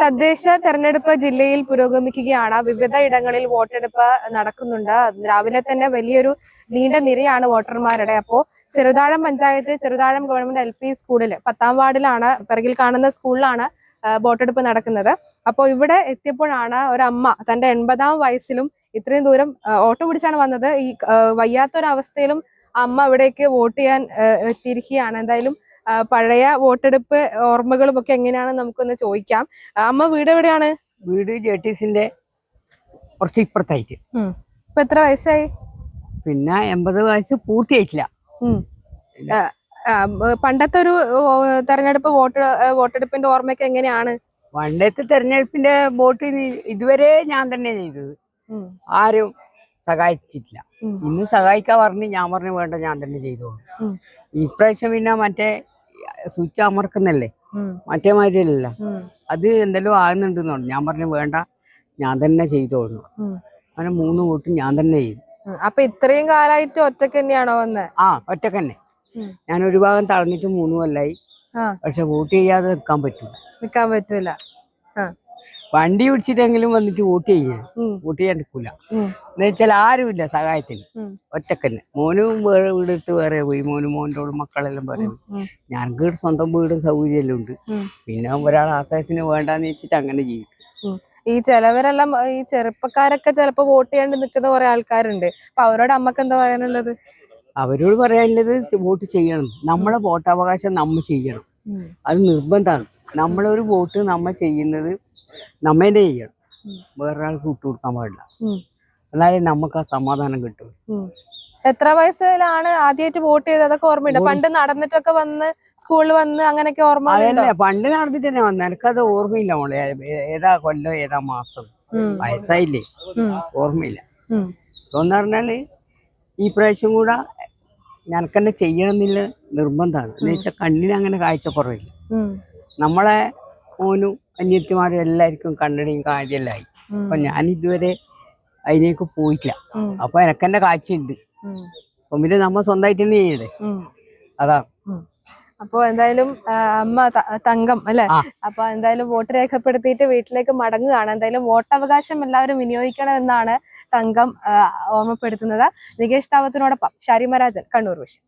തദ്ദേശ തെരഞ്ഞെടുപ്പ് ജില്ലയിൽ പുരോഗമിക്കുകയാണ്. വിവിധ ഇടങ്ങളിൽ വോട്ടെടുപ്പ് നടക്കുന്നുണ്ട്. രാവിലെ തന്നെ വലിയൊരു നീണ്ട നിരയാണ് വോട്ടർമാരുടെ. അപ്പോ Cheruthazham panchayat Cheruthazham government L P സ്കൂളിൽ പത്താം വാർഡിലാണ് പിറകിൽ കാണുന്ന സ്കൂളിലാണ് വോട്ടെടുപ്പ് നടക്കുന്നത്. അപ്പോൾ ഇവിടെ എത്തിയപ്പോഴാണ് ഒരമ്മ തന്റെ എൺപതാം വയസ്സിലും ഇത്രയും ദൂരം ഓട്ടോ പിടിച്ചാണ് വന്നത്. ഈ വയ്യാത്തൊരവസ്ഥയിലും അമ്മ ഇവിടേക്ക് വോട്ട് ചെയ്യാൻ എത്തിയിരിക്കുകയാണ്. എന്തായാലും പഴയ വോട്ടെടുപ്പ് ഓർമ്മകളും ഒക്കെ എങ്ങനെയാണെന്ന് നമുക്കൊന്ന് ചോദിക്കാം. അമ്മ വീട് എവിടെയാണ്? വീട് ജെട്ടീസിന്റെ കുറച്ച് ഇപ്പുറത്തായിട്ട്. ഇപ്പൊ എത്ര വയസ്സായി? പിന്നെ എൺപത് വയസ്സ് പൂർത്തിയായിട്ടില്ല. പണ്ടത്തെ ഒരു തെരഞ്ഞെടുപ്പ് വോട്ട് വോട്ടെടുപ്പിന്റെ ഓർമ്മയൊക്കെ എങ്ങനെയാണ്? പണ്ടത്തെ തെരഞ്ഞെടുപ്പിന്റെ വോട്ട് ഇതുവരെ ഞാൻ തന്നെ ചെയ്തത്. ആരും സഹായിച്ചിട്ടില്ല. ഇന്ന് സഹായിക്കാൻ പറഞ്ഞ് ഞാൻ പറഞ്ഞു വേണ്ട ഞാൻ തന്നെ ചെയ്തോളൂ. ഇപ്രാവശ്യം പിന്നെ മറ്റേ സ്വിച്ച് അമർക്കുന്നല്ലേ? മറ്റേ മാതിരിയല്ല. അത് എന്തെല്ലോ ആകുന്നുണ്ടെന്ന് പറഞ്ഞു. ഞാൻ പറഞ്ഞു വേണ്ട ഞാൻ തന്നെ ചെയ്തോളൂ. അങ്ങനെ മൂന്ന് വോട്ട് ഞാൻ തന്നെ ചെയ്തു. അപ്പൊ ഇത്രയും കാലമായിട്ട് ഒറ്റയ്ക്ക് തന്നെയാണോ വന്ന്? ആ ഒറ്റയ്ക്ക് തന്നെ. ഞാൻ ഒരു ഭാഗം തളർന്നിട്ട് മൂന്ന് കൊല്ലായി. പക്ഷെ വോട്ട് ചെയ്യാതെ നിൽക്കാൻ പറ്റില്ല. നിക്കാൻ പറ്റൂല. വണ്ടി പിടിച്ചിട്ടെങ്കിലും വന്നിട്ട് വോട്ട് ചെയ്യേ. വോട്ട് ചെയ്യാൻ എടുക്കൂല എന്നുവെച്ചാൽ എന്ന് വെച്ചാൽ ആരുമില്ല സഹായത്തിന്. ഒറ്റക്കന്നെ. മോനും വേറെ വീടെടുത്ത് വേറെ പോയി. മോനും മോന്റെ മക്കളെല്ലാം വേറെ പോയി ഉം. ഞങ്ങൾക്ക് സ്വന്തം വീടും സൗകര്യമെല്ലാം ഉണ്ട്. പിന്നെ ഒരാൾ ആശ്രയത്തിന് വേണ്ടാന്ന് വെച്ചിട്ട് അങ്ങനെ ജീവിക്കും. ഈ ചിലവരെല്ലാം ഈ ചെറുപ്പക്കാരൊക്കെ ചിലപ്പോ വോട്ട് ചെയ്യാണ്ട് നിൽക്കുന്ന കുറെ ആൾക്കാരുണ്ട്. അപ്പൊ അവരോട് അമ്മയ്ക്ക് എന്താ പറയാനുള്ളത്? അവരോട് പറയാനുള്ളത് വോട്ട് ചെയ്യണം. നമ്മളെ വോട്ടവകാശം നമ്മൾ ചെയ്യണം. അത് നിർബന്ധമാണ്. നമ്മളൊരു വോട്ട് നമ്മൾ ചെയ്യുന്നത് നമ്മേനെ ചെയ്യണം. ഉം. വേറൊരാൾക്ക് വിട്ടു കൊടുക്കാൻ പാടില്ല. എന്നാലേ നമുക്ക് ആ സമാധാനം കിട്ടും. എത്ര വയസ്സിലാണ് ആദ്യമായിട്ട് വോട്ട് ചെയ്തത്? അതൊക്കെ ഓർമ്മയുണ്ട്? പണ്ട് നടന്നിട്ടൊക്കെ വന്ന് സ്കൂളിൽ വന്ന് അങ്ങനെയൊക്കെ ഓർമ്മ അതല്ലേ പണ്ട് നടന്നിട്ട് തന്നെ വന്നു. എനിക്കത് ഓർമ്മയില്ല മോളെ. ഏതാ കൊല്ലം ഏതാ മാസം. വയസ്സായില്ലേ? ഓർമ്മയില്ല. എന്ന് പറഞ്ഞാൽ ഈ പ്രാവശ്യം കൂടെ ഞനക്കെന്നെ ചെയ്യണമെന്നില്ല നിർബന്ധമാണ്. എന്ന് വെച്ചാൽ കണ്ണിന് അങ്ങനെ കാഴ്ചക്കുറവില്ല. നമ്മളെ മോനും അന്യത്തിമാരും എല്ലാവർക്കും കണ്ണടിയും കാര്യമെല്ലാമായി അപ്പൊ ഞാൻ ഇതുവരെ അതിനേക്ക് പോയിട്ടില്ല. അപ്പൊ എനക്കെന്നെ കാഴ്ചയുണ്ട്. അപ്പൊ പിന്നെ നമ്മ സ്വന്തമായിട്ട് തന്നെ ചെയ്യണ്ടേ? അതാണ് അപ്പൊ എന്തായാലും അമ്മ തങ്കം അല്ലെ. അപ്പൊ എന്തായാലും വോട്ട് രേഖപ്പെടുത്തിയിട്ട് വീട്ടിലേക്ക് മടങ്ങുകയാണ്. എന്തായാലും വോട്ടവകാശം എല്ലാവരും വിനിയോഗിക്കണമെന്നാണ് തങ്കം ഓർമ്മപ്പെടുത്തുന്നത്. നികേഷ് താവത്തിനോടൊപ്പം ഷാരിമരാജൻ കണ്ണൂർ വിഷൻ.